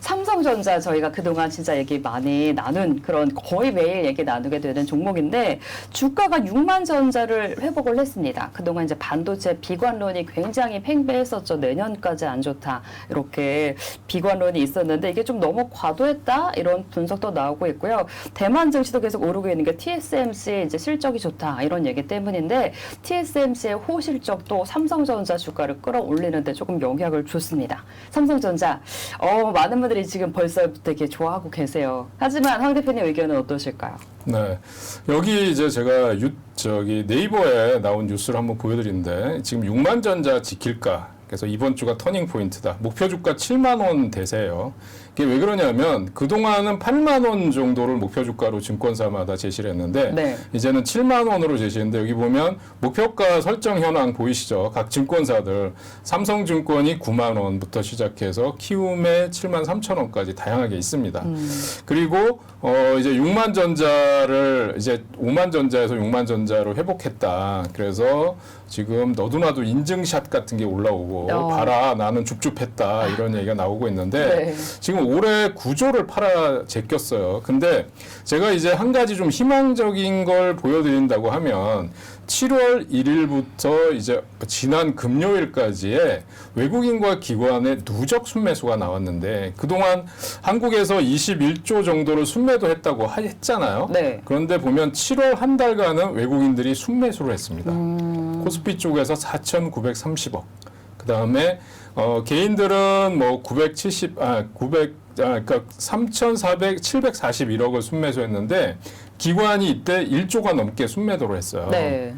삼성전자 저희가 그동안 진짜 얘기 많이 나눈 그런 거의 매일 얘기 나누게 되는 종목인데 주가가 6만 전자를 회복을 했습니다. 그동안 이제 반도체 비관론이 굉장히 팽배했었죠. 내년까지 안 좋다. 이렇게 비관론이 있었는데 이게 좀 너무 과도했다. 이런 분석도 나오고 있고요. 대만 증시도 계속 오르고 있는 게 TSMC의 이제 실적이 좋다. 이런 얘기 때문인데 TSMC의 호실적도 삼성전자 주가를 끌어올리는데 조금 영향을 줬습니다. 삼성전자 어, 많은 분 들이 지금 벌써 되게 좋아하고 계세요. 하지만 황 대표님 의견은 어떠실까요? 네. 여기 이제 제가 유, 저기 네이버에 나온 뉴스를 한번 보여드리는데 지금 6만 전자 지킬까? 그래서 이번 주가 터닝 포인트다. 목표 주가 7만 원 대세예요. 이게 왜 그러냐면 그동안은 8만 원 정도를 목표 주가로 증권사마다 제시를 했는데 네. 이제는 7만 원으로 제시했는데 여기 보면 목표가 설정 현황 보이시죠? 각 증권사들 삼성증권이 9만 원부터 시작해서 키움에 7만 3천 원까지 다양하게 있습니다. 그리고 어 이제 6만 전자를 이제 5만 전자에서 6만 전자로 회복했다. 그래서 지금 너도나도 인증샷 같은 게 올라오고 어. 봐라 나는 줍줍했다 이런 얘기가 나오고 있는데 네. 지금 올해 구조를 팔아 제꼈어요. 근데 제가 이제 한 가지 좀 희망적인 걸 보여드린다고 하면 7월 1일부터 이제 지난 금요일까지의 외국인과 기관의 누적 순매수가 나왔는데 그동안 한국에서 21조 정도를 순매도 했다고 하- 했잖아요. 네. 그런데 보면 7월 한 달간은 외국인들이 순매수를 했습니다. 음. 코스피 쪽에서 4,930억. 그 다음에 어, 개인들은 뭐 970, 아, 900, 아, 그러니까 3,400, 741억을 순매수했는데 기관이 이때 1조가 넘게 순매도를 했어요. 네.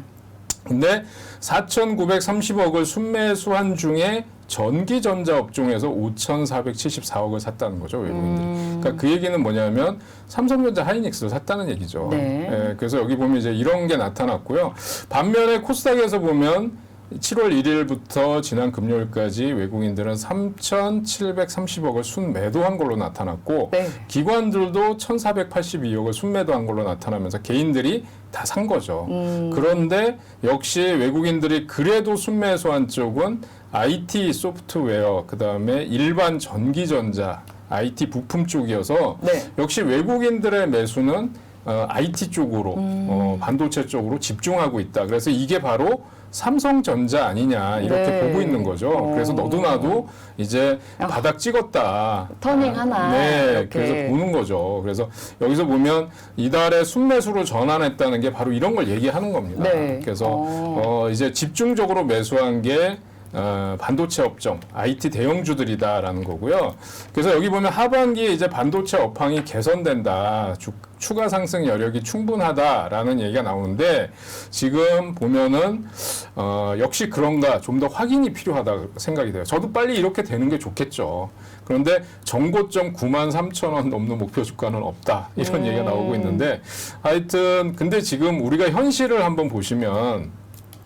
근데 4,930억을 순매수한 중에 전기전자 업종에서 5,474억을 샀다는 거죠 외국인들이. 음. 그러니까 그 얘기는 뭐냐면 삼성전자 하이닉스를 샀다는 얘기죠. 네. 예, 그래서 여기 보면 이제 이런 게 나타났고요. 반면에 코스닥에서 보면 7월 1일부터 지난 금요일까지 외국인들은 3,730억을 순매도한 걸로 나타났고 네. 기관들도 1,482억을 순매도한 걸로 나타나면서 개인들이 다 산 거죠. 음. 그런데 역시 외국인들이 그래도 순매수한 쪽은 IT 소프트웨어, 그 다음에 일반 전기전자, IT 부품 쪽이어서 네. 역시 외국인들의 매수는 어, IT 쪽으로 음. 어, 반도체 쪽으로 집중하고 있다. 그래서 이게 바로 삼성전자 아니냐 이렇게 네. 보고 있는 거죠. 어. 그래서 너도 나도 이제 아. 바닥 찍었다. 터닝 하나, 네, 이렇게. 그래서 보는 거죠. 그래서 여기서 보면 이달에 순매수로 전환했다는 게 바로 이런 걸 얘기하는 겁니다. 네. 그래서 어. 어, 이제 집중적으로 매수한 게 어, 반도체 업종, IT 대형주들이다라는 거고요. 그래서 여기 보면 하반기에 이제 반도체 업황이 개선된다, 주- 추가 상승 여력이 충분하다라는 얘기가 나오는데 지금 보면은 어, 역시 그런가 좀 더 확인이 필요하다 생각이 돼요. 저도 빨리 이렇게 되는 게 좋겠죠. 그런데 정고점 9만 3천 원 넘는 목표 주가는 없다 이런 음. 얘기가 나오고 있는데 하여튼 근데 지금 우리가 현실을 한번 보시면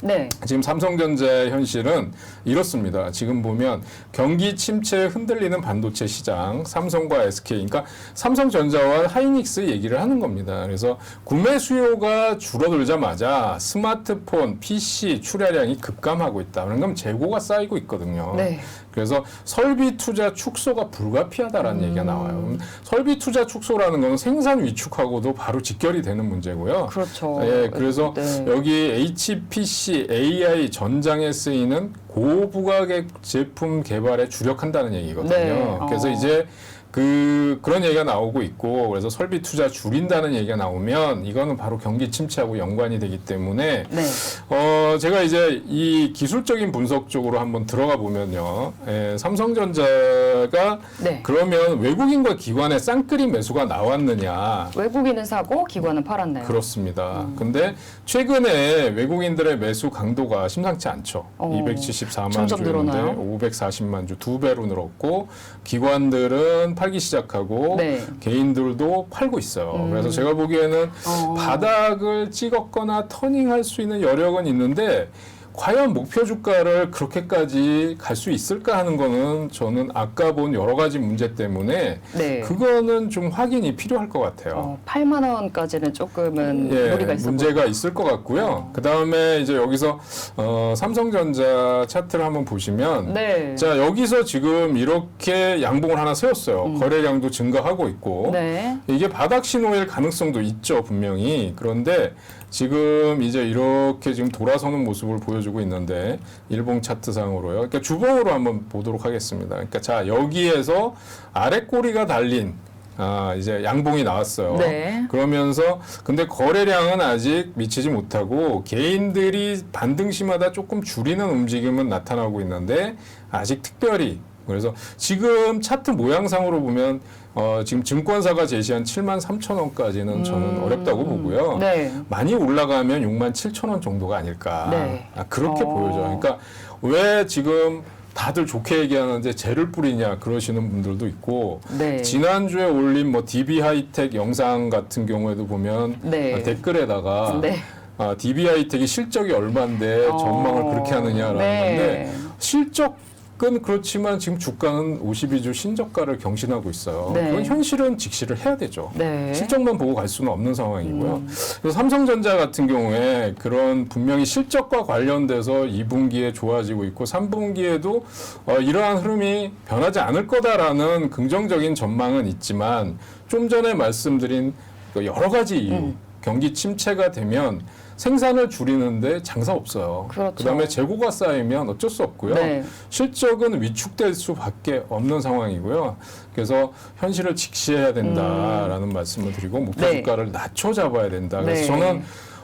네. 지금 삼성전자의 현실은 이렇습니다. 지금 보면 경기 침체에 흔들리는 반도체 시장, 삼성과 SK, 그러니까 삼성전자와 하이닉스 얘기를 하는 겁니다. 그래서 구매 수요가 줄어들자마자 스마트폰, PC 출하량이 급감하고 있다. 그러면 재고가 쌓이고 있거든요. 네. 그래서 설비 투자 축소가 불가피하다라는 얘기가 나와요. 설비 투자 축소라는 건 생산 위축하고도 바로 직결이 되는 문제고요. 그렇죠. 예, 그래서 네. 여기 HPC, AI 전장에 쓰이는 고부가격 제품 개발에 주력한다는 얘기거든요. 네. 그래서 어. 이제 그 그런 얘기가 나오고 있고 그래서 설비 투자 줄인다는 얘기가 나오면 이거는 바로 경기 침체하고 연관이 되기 때문에 네. 어, 제가 이제 이 기술적인 분석 쪽으로 한번 들어가 보면요. 예, 삼성전자가 네. 그러면 외국인과 기관의 쌍끌이 매수가 나왔느냐. 외국인은 사고 기관은 팔았네요. 그렇습니다. 음. 근데 최근에 외국인들의 매수 강도가 심상치 않죠. 어, 274만 점점 주였는데 늘어나요? 540만 주 두 배로 늘었고 기관들은 팔기 시작하고 네. 개인들도 팔고 있어요. 음. 그래서 제가 보기에는 어. 바닥을 찍었거나 터닝할 수 있는 여력은 있는데 과연 목표 주가를 그렇게까지 갈 수 있을까 하는 거는 저는 아까 본 여러 가지 문제 때문에 네. 그거는 좀 확인이 필요할 것 같아요. 어, 8만 원까지는 조금은 예, 무리가 있어 문제가. 있을 것 같고요. 어. 그 다음에 이제 여기서 어, 삼성전자 차트를 한번 보시면 네. 자 여기서 지금 이렇게 양봉을 하나 세웠어요. 거래량도 증가하고 있고 음. 네. 이게 바닥 신호일 가능성도 있죠 분명히. 그런데 지금 이제 이렇게 지금 돌아서는 모습을 보여주고 있는데 일봉 차트상으로요. 그러니까 주봉으로 한번 보도록 하겠습니다. 그러니까 자 여기에서 아래 꼬리가 달린 아 이제 양봉이 나왔어요. 네. 그러면서 근데 거래량은 아직 미치지 못하고 개인들이 반등시마다 조금 줄이는 움직임은 나타나고 있는데 아직 특별히 그래서 지금 차트 모양상으로 보면 어, 지금 증권사가 제시한 7만 3천 원까지는 저는 어렵다고 보고요. 음. 네. 많이 올라가면 6만 7천 원 정도가 아닐까. 네. 아, 그렇게 어. 보여져요. 그러니까 왜 지금 다들 좋게 얘기하는데 쟤를 뿌리냐 그러시는 분들도 있고 네. 지난주에 올린 뭐 DB 하이텍 영상 같은 경우에도 보면 네. 아, 댓글에다가 네. 아, DB 하이텍이 실적이 얼마인데 전망을 어. 그렇게 하느냐라는 네. 건데 실적 은 그렇지만 지금 주가는 52주 신저가를 경신하고 있어요. 네. 그건 현실은 직시를 해야 되죠. 네. 실적만 보고 갈 수는 없는 상황이고요. 음. 그래서 삼성전자 같은 경우에 그런 분명히 실적과 관련돼서 2분기에 좋아지고 있고 3분기에도 어, 이러한 흐름이 변하지 않을 거다라는 긍정적인 전망은 있지만 좀 전에 말씀드린 그 여러 가지 이유 음. 경기 침체가 되면 생산을 줄이는데 장사 없어요. 그렇죠. 다음에 재고가 쌓이면 어쩔 수 없고요. 네. 실적은 위축될 수밖에 없는 상황이고요. 그래서 현실을 직시해야 된다라는 말씀을 드리고 목표 네. 주가를 낮춰 잡아야 된다. 그래서 네. 저는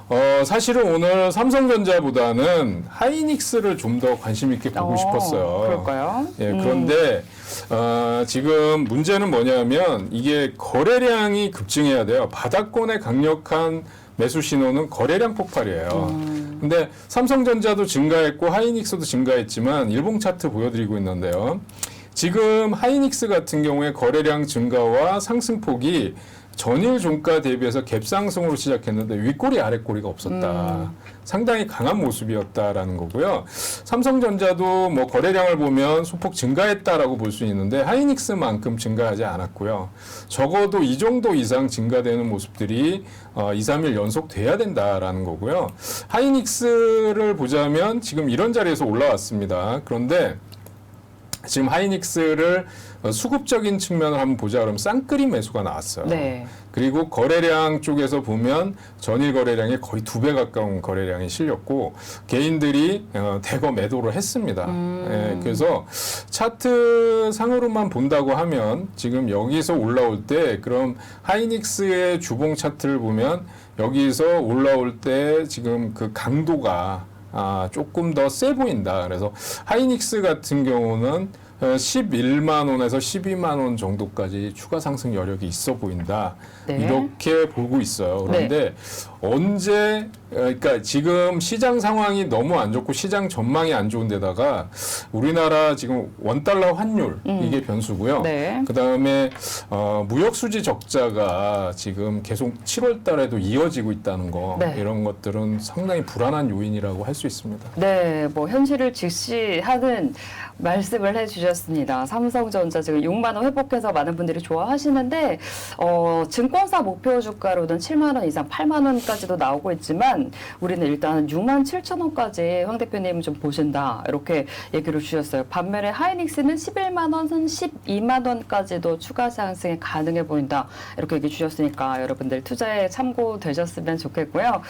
어, 사실은 오늘 삼성전자보다는 하이닉스를 좀 더 관심 있게 보고 어, 싶었어요. 그럴까요? 예, 음. 그런데 어, 지금 문제는 뭐냐면 이게 거래량이 급증해야 돼요. 바닥권의 강력한 매수 신호는 거래량 폭발이에요. 음. 근데 삼성전자도 증가했고 하이닉스도 증가했지만 일봉 차트 보여드리고 있는데요. 지금 하이닉스 같은 경우에 거래량 증가와 상승폭이 전일 종가 대비해서 갭상승으로 시작했는데 윗꼬리 아랫꼬리가 없었다. 상당히 강한 모습이었다라는 거고요. 삼성전자도 뭐 거래량을 보면 소폭 증가했다라고 볼 수 있는데 하이닉스만큼 증가하지 않았고요. 적어도 이 정도 이상 증가되는 모습들이 어, 2, 3일 연속 돼야 된다라는 거고요. 하이닉스를 보자면 지금 이런 자리에서 올라왔습니다. 그런데 지금 하이닉스를 어, 수급적인 측면을 한번 보자 그러면 쌍끌이 매수가 나왔어요. 네. 그리고 거래량 쪽에서 보면 전일 거래량이 거의 두 배 가까운 거래량이 실렸고 개인들이 어, 대거 매도를 했습니다. 음. 예, 그래서 차트 상으로만 본다고 하면 지금 여기서 올라올 때 그럼 하이닉스의 주봉 차트를 보면 여기서 올라올 때 지금 그 강도가 아, 조금 더 세 보인다. 그래서 하이닉스 같은 경우는 어, 11만 원에서 12만 원 정도까지 추가 상승 여력이 있어 보인다. 네. 이렇게 보고 있어요. 그런데 언제 어, 그러니까 지금 시장 상황이 너무 안 좋고 시장 전망이 안 좋은 데다가 우리나라 지금 원 달러 환율 이게 변수고요. 음. 네. 그다음에 어, 무역 수지 적자가 지금 계속 7월 달에도 이어지고 있다는 거 네. 이런 것들은 상당히 불안한 요인이라고 할 수 있습니다. 네, 뭐 현실을 직시하는 말씀을 해 주셨습니다. 삼성전자 지금 6만 원 회복해서 많은 분들이 좋아하시는데 어, 증권사 목표 주가로는 7만 원 이상, 8만 원까지도 나오고 있지만 우리는 일단 6만 7천 원까지 황 대표님 좀 보신다 이렇게 얘기를 주셨어요. 반면에 하이닉스는 11만 원, 12만 원까지도 추가 상승이 가능해 보인다 이렇게 얘기 주셨으니까 여러분들 투자에 참고되셨으면 좋겠고요.